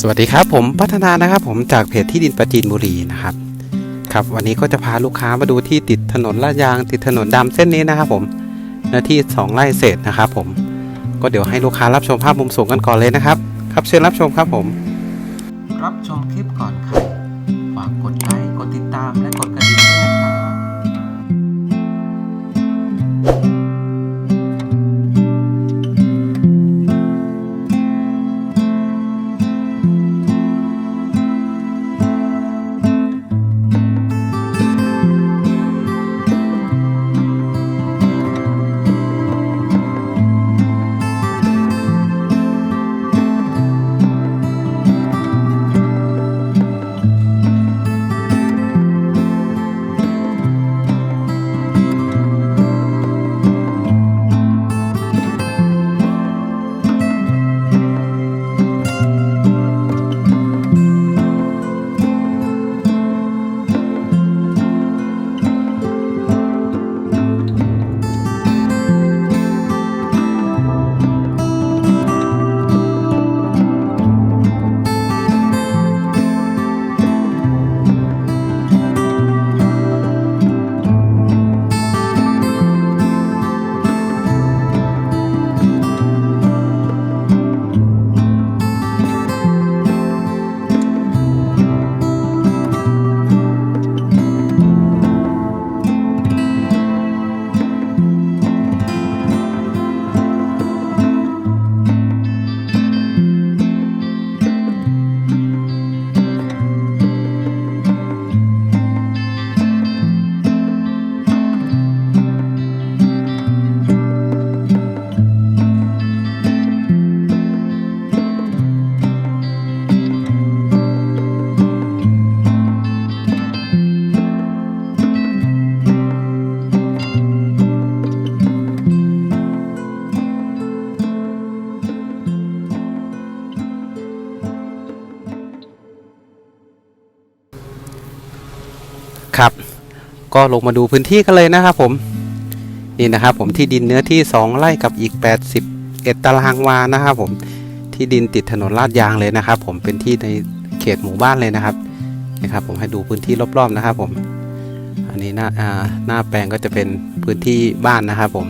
สวัสดีครับผมพัฒนานะครับ ผมจากเพจที่ดินประจีนบุรีนะครับครับวันนี้ก็จะพาลูกค้ามาดูที่ติดถนนลาดยาง ติดถนนดำเส้นนี้นะครับผมเนื้อที่ 2ไร่เศษนะครับผมก็เดี๋ยวให้ลูกค้ารับชมภาพมุมสูงกันก่อนเลยนะครับ ครับเชิญรับชมครับผม รับชมคลิปก่อนใครฝากกดไลค์กดติดตามและกดกระ ครับ ก็ลงมาดูพื้นที่กันเลยนะครับผมนี่นะครับผมที่ดินเนื้อที่ 2 ไร่กับอีก 81 ตารางวานะครับผมที่ดินติดถนนลาดยางเลยนะครับ ผมเป็นที่ในเขตหมู่บ้านเลยนะครับนะครับ ผมให้ดูพื้นที่รอบๆนะครับ ผม อันนี้หน้าหน้าแปลงก็จะเป็นพื้นที่บ้านนะครับ ผม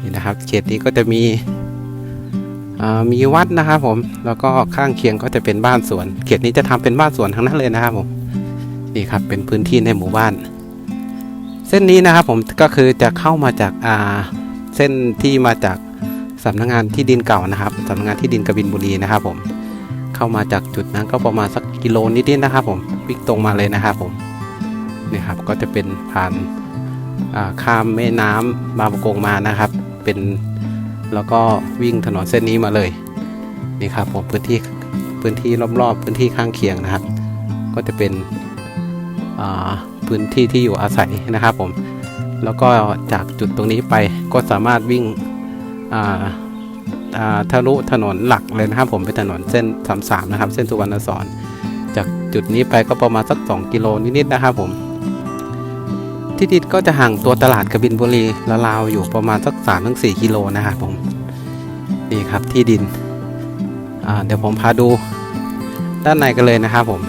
นี่นะครับ เขตนี้ก็จะมีมีวัดนะครับผมแล้วก็ข้างเคียงก็จะเป็นบ้านสวน เขตนี้จะทำเป็นบ้านสวนทั้งนั้นเลยนะครับผม นี่ครับเป็นพื้นที่ในหมู่บ้าน เส้นนี้นะครับผมก็คือจะเข้ามาจากอ่าเส้นที่มาจากสำนักงานที่ดินเก่านะครับสำนักงานที่ดินกบินบุรีนะครับผมเข้ามาจากจุดนั้นก็ประมาณสักกิโลนิดๆนะครับผมวิ่งตรงมาเลยนะครับผมนี่ครับก็จะเป็นผ่านาข้ามแม่น้ำบางประกงมานะครับ เป็นแล้วก็วิ่งถนนเส้นนี้มาเลยนี่ครับผมพื้นที่พื้นที่รอบๆ พื้นที่ข้างเคียงนะครับ ก็จะเป็น พื้นที่ที่อยู่อาศัยนะครับผม แล้วก็จากจุดตรงนี้ไปก็สามารถวิ่งทะลุถนนหลักเลยนะครับ ผมเป็นถนนเส้นสามสามนะครับ เส้นสุวรรณสอนจากจุดนี้ไปก็ประมาณสัก 2 กิโลนิดๆนะครับผม ที่ดินก็จะห่างตัวตลาดกบินบุรีราวอยู่ประมาณสัก3-4ถึง4กิโลนะครับผมนี่ครับที่ดินเดี๋ยวผมพาดูด้านในกันเลยนะครับผม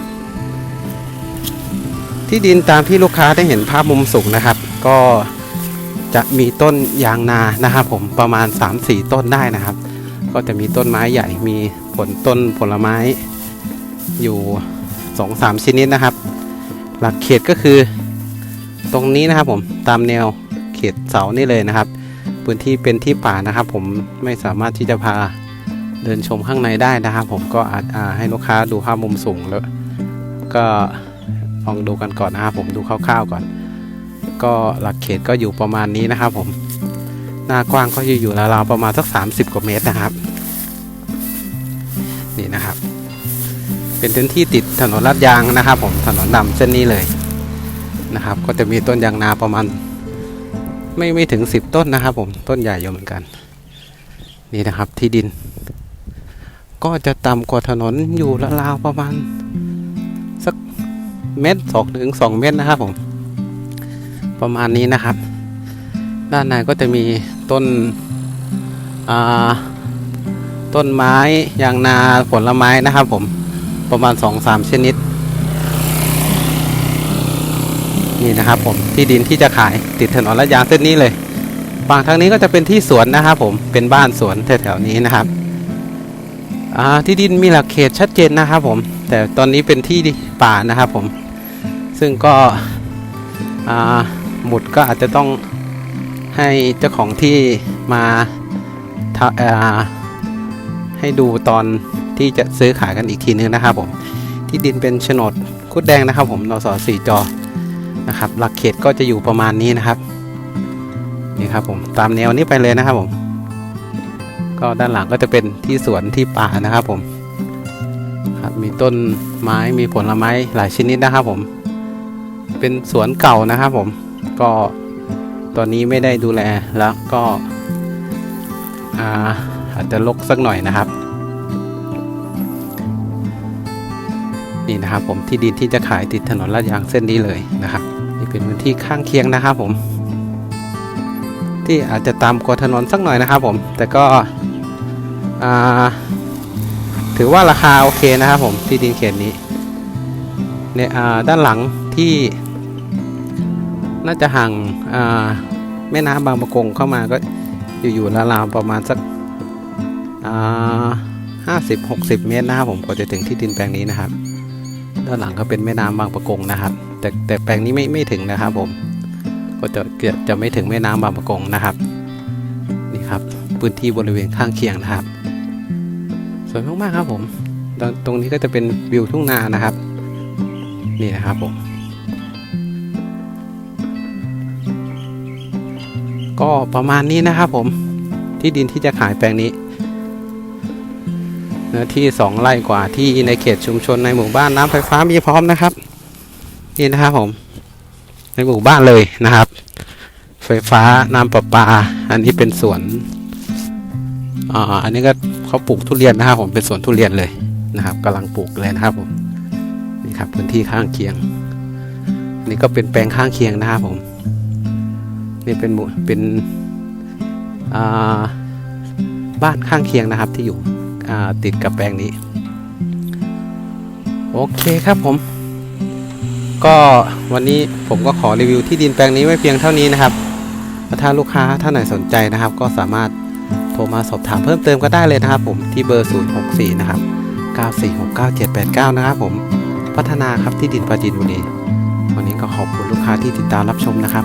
ที่ดินตามที่ลูกค้าได้เห็นภาพมุมสูงนะครับ ก็จะมีต้นยางนานะครับผมประมาณ 3-4 ต้นได้นะครับ ก็จะมีต้นไม้ใหญ่มีผลต้นผลไม้อยู่ 2-3 ชนิดนะครับ หลักเขตก็คือตรงนี้นะครับผมตามแนวเขตเสานี่เลยนะครับ พื้นที่เป็นที่ป่านะครับ ผมไม่สามารถที่จะพาเดินชมข้างในได้นะครับ ผมก็อาจให้ลูกค้าดูภาพมุมสูงแล้วก็ ลองดูกันก่อนนะครับผมดูคร่าวๆก่อน ก็หลักเขตก็อยู่ประมาณนี้นะครับผมหน้ากว้างก็อยู่อยู่ราวๆประมาณสัก 30 กว่าเมตรนะครับ นี่นะครับ เป็นพื้นที่ติดถนนลาดยางนะครับ ผมถนนดำเส้นนี้เลยนะครับ ก็จะมีต้นยางนาประมาณ ไม่ไม่ถึง 10 ต้นนะครับ ผมต้นใหญ่อยู่เหมือนกัน นี่นะครับที่ดิน ก็จะต่ำกว่าถนนอยู่ราวๆประมาณ เมตรสองถึงสองเมตรนะครับผม ประมาณนี้นะครับ ด้านในก็จะมีต้นต้นไม้ยางนาผลไม้นะครับผมประมาณสองสามชนิด นี่นะครับผมที่ดินที่จะขายติดถนนลาดยางเส้นนี้เลยฝั่งทางนี้ก็จะเป็นที่สวนนะครับผมเป็นบ้านสวนแถวๆนี้นะครับที่ดินมีหลักเขตชัดเจนนะครับผม แต่ตอนนี้เป็นที่ป่านะครับผม ซึ่งก็หมุดก็อาจจะต้องให้เจ้าของที่มาทะอ่าให้ดูตอนที่จะซื้อขายกันอีกทีนึงนะครับผมที่ดินเป็นโฉนดคุดแดงนะครับผมนสสี่จอนะครับ หลักเขตก็จะอยู่ประมาณนี้นะครับนี่ครับผมตามแนวนี้ไปเลยนะครับผม ก็ด้านหลังก็จะเป็นที่สวนที่ป่านะครับผมครับมีต้นไม้มีผลไม้หลายชนิดนะครับผม เป็นสวนเก่านะครับผมก็ตอนนี้ไม่ได้ดูแลแล้วก็อาอาจจะรกสักหน่อยนะครับ นี่นะครับผมที่ดินที่จะขายติดถนนลาดยางเส้นนี้เลยนะครับ นี่เป็นพื้นที่ข้างเคียงนะครับผม ที่อาจจะตามกว่าถนนสักหน่อยนะครับผม แต่ก็ถือว่าราคาโอเคนะครับผมที่ดินเขตนี้เนี่ยอ่าด้านหลังที่ น่าจะห่างาแม่น้ำบางประกงเข้ามาก็อยู่ๆราวๆประมาณสักห้าสิบหกสิบเมตรนะครับผมกว่าจะถึงที่ดินแปลงนี้นะครับ ด้านหลังก็เป็นแม่น้ำบางประกงนะครับ แต่แต่แปลงนี้ไม่ไม่ถึงนะครับผมก็จะเกือบจะไม่ถึงแม่น้ำบางประกงนะครับนี่ครับพื้นที่บริเวณข้างเคียงนะครับ สวยมากๆครับผมตรงนี้ก็จะเป็นวิวทุ่งนานะครับ นี่นะครับผม ก็ประมาณนี้นะครับผมที่ดินที่จะขายแปลงนี้เนื้อที่สองไร่กว่าที่ในเขตชุมชนในหมู่บ้านน้ำไฟฟ้ามีพร้อมนะครับ นี่นะครับผม ในหมู่บ้านเลยนะครับ ไฟฟ้าน้ำประปา อันนี้เป็นสวนอ่าอันนี้ก็เขาปลูกทุเรียนนะครับผมเป็นสวนทุเรียนเลยนะครับกำลังปลูกเลยนะครับผมนี่ครับพื้นที่ข้างเคียง นี่ก็เป็นแปลงข้างเคียงนะครับผม นี่เป็นหมู่เป็นบ้านข้างเคียงนะครับที่อยู่ติดกับแปลงนี้ โอเคครับผม ก็วันนี้ผมก็ขอรีวิวที่ดินแปลงนี้ไว้เพียงเท่านี้นะครับถ้าลูกค้าท่านไหนสนใจนะครับ ก็สามารถโทรมาสอบถามเพิ่มเติมก็ได้เลยนะครับ ผมที่เบอร์ 064 นะครับ 9469789 นะครับผมพัฒนาครับที่ดินปราจีนบุรีวันนี้ก็ขอบคุณลูกค้าที่ติดตามรับชมนะครับ